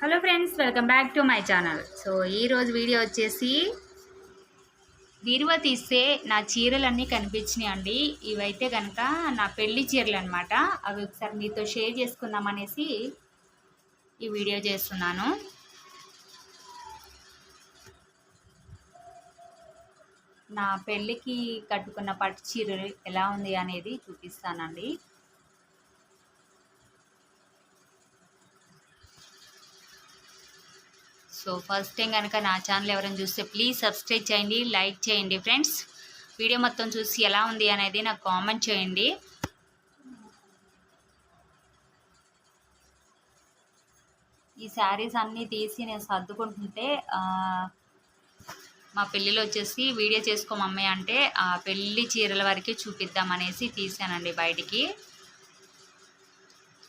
Hello friends welcome back to my channel so ఈరోజు video వచ్చేసి బీరువా తీస్తే నా చీరలన్నీ కనిపించినాయి అండి ఇవైతే కనుక నా పెళ్ళి చీరలు అనమాట అవి ఒకసారి మీతో షేర్ చేసుకుందామనేసి ఈ వీడియో చేస్తున్నాను. నా పెళ్ళికి కట్టుకున్న పట్టు చీరలు ఎలా ఉంది అనేది చూపిస్తానండి. సో ఫస్ట్ టైం కనుక నా ఛానల్ ఎవరైనా చూస్తే ప్లీజ్ సబ్స్క్రైబ్ చేయండి లైక్ చేయండి ఫ్రెండ్స్ వీడియో మొత్తం చూసి ఎలా ఉంది అనేది నాకు కామెంట్ చేయండి. ఈ శారీస్ అన్నీ తీసి నేను సర్దుకుంటుంటే మా పెళ్ళిలో వచ్చేసి వీడియో చేసుకో అంటే పెళ్ళి చీరల వరకే చూపిద్దామనేసి తీసానండి బయటికి.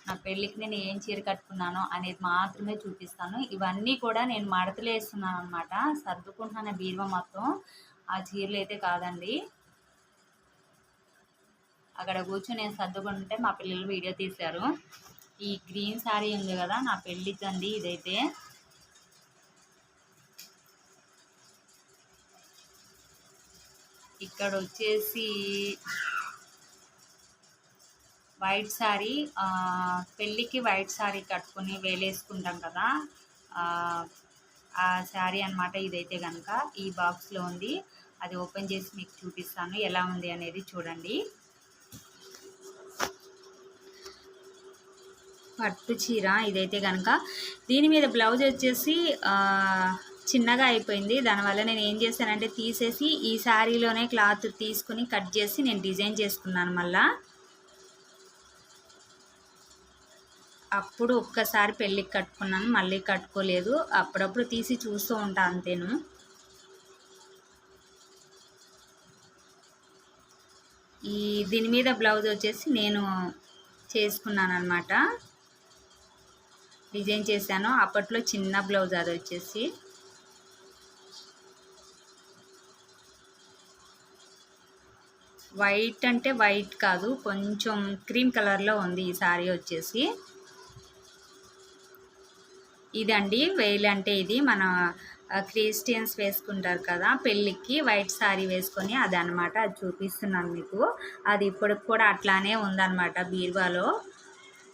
నా పెళ్ళికి నేను ఏం చీర కట్టుకున్నానో అనేది మాత్రమే చూపిస్తాను. ఇవన్నీ కూడా నేను మడతలు వేస్తున్నాను అనమాట సర్దుకుంటున్నాను బీరువా మొత్తం. ఆ చీరలు అయితే కాదండి. అక్కడ కూర్చొని నేను సర్దుకుంటుంటే మా పిల్లలు వీడియో తీశారు. ఈ గ్రీన్ శారీ ఉంది కదా నా పెళ్ళికండి ఇదైతే. ఇక్కడ వచ్చేసి వైట్ శారీ పెళ్ళికి వైట్ శారీ కట్టుకొని వేలేసుకుంటాం కదా. ఆ శారీ అనమాట ఇదైతే కనుక ఈ బాక్స్లో ఉంది. అది ఓపెన్ చేసి మీకు చూపిస్తాను. ఎలా ఉంది అనేది చూడండి. పట్టు చీర ఇదైతే కనుక దీని మీద బ్లౌజ్ వచ్చేసి చిన్నగా అయిపోయింది. దానివల్ల నేను ఏం చేశానంటే తీసేసి ఈ శారీలోనే క్లాత్ తీసుకుని కట్ చేసి నేను డిజైన్ చేసుకున్నాను మళ్ళీ. అప్పుడు ఒక్కసారి పెళ్ళికి కట్టుకున్నాను మళ్ళీ కట్టుకోలేదు. అప్పుడప్పుడు తీసి చూస్తూ ఉంటా అంతేను. ఈ దీని మీద బ్లౌజ్ వచ్చేసి నేను చేసుకున్నాను అనమాట డిజైన్ చేశాను. అప్పట్లో చిన్న బ్లౌజ్ అది వచ్చేసి. వైట్ అంటే వైట్ కాదు కొంచెం క్రీమ్ కలర్లో ఉంది ఈ శారీ వచ్చేసి. ఇదండి వేలు అంటే ఇది మన క్రిస్టియన్స్ వేసుకుంటారు కదా పెళ్ళికి వైట్ శారీ వేసుకొని అది అది చూపిస్తున్నాను మీకు. అది ఇప్పటికి కూడా అట్లానే ఉందన్నమాట బీరువాలో.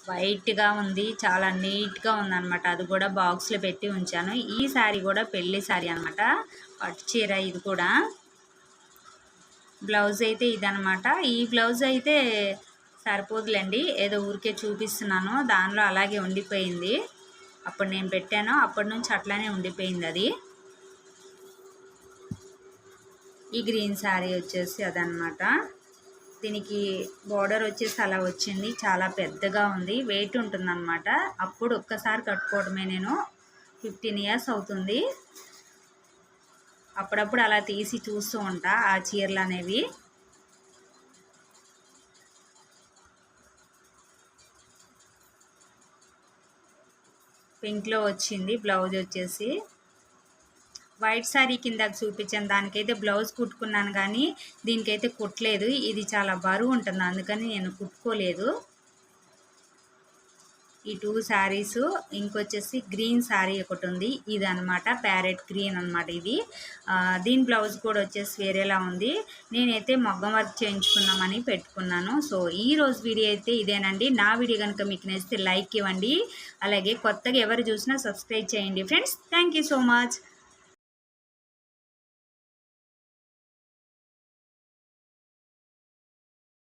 వైట్గా ఉంది చాలా నీట్గా ఉందన్నమాట అది కూడా బాక్స్లో పెట్టి ఉంచాను. ఈ శారీ కూడా పెళ్ళి శారీ అనమాట పట్టు చీర ఇది కూడా. బ్లౌజ్ అయితే ఇదనమాట ఈ బ్లౌజ్ అయితే సరిపోదులేండి ఏదో ఊరికే చూపిస్తున్నాను దానిలో అలాగే ఉండిపోయింది. అప్పుడు నేను పెట్టాను అప్పటి నుంచి అట్లానే ఉండిపోయింది అది. ఈ గ్రీన్ శారీ వచ్చేసి అదనమాట దీనికి బార్డర్ వచ్చేసి అలా వచ్చింది. చాలా పెద్దగా ఉంది. వెయిట్ ఉంటుందన్నమాట. అప్పుడు ఒక్కసారి కట్టుకోవడమే నేను. ఫిఫ్టీన్ ఇయర్స్ అవుతుంది. అప్పుడప్పుడు అలా తీసి చూస్తూ ఉంటా ఆ చీరలు అనేవి. పింక్లో వచ్చింది బ్లౌజ్ వచ్చేసి. వైట్ శారీ కింద చూపించాను. దానికైతే బ్లౌజ్ కుట్టుకున్నాను కానీ దీనికైతే కుట్టలేదు. ఇది చాలా బరువు ఉంటుంది. అందుకని నేను కుట్టుకోలేదు. ఈ టూ శారీస్ ఇంకొచ్చేసి గ్రీన్ శారీ ఒకటి ఉంది ఇది అనమాట ప్యారెట్ గ్రీన్ అనమాట ఇది. దీని బ్లౌజ్ కూడా వచ్చేసి వేరేలా ఉంది. నేనైతే మగ్గం వర్క్ చేయించుకున్నామని పెట్టుకున్నాను. సో ఈ రోజు వీడియో అయితే ఇదేనండి. నా వీడియో కనుక మీకు నచ్చితే లైక్ ఇవ్వండి. అలాగే కొత్తగా ఎవరు చూసినా సబ్స్క్రైబ్ చేయండి. Friends thank so much.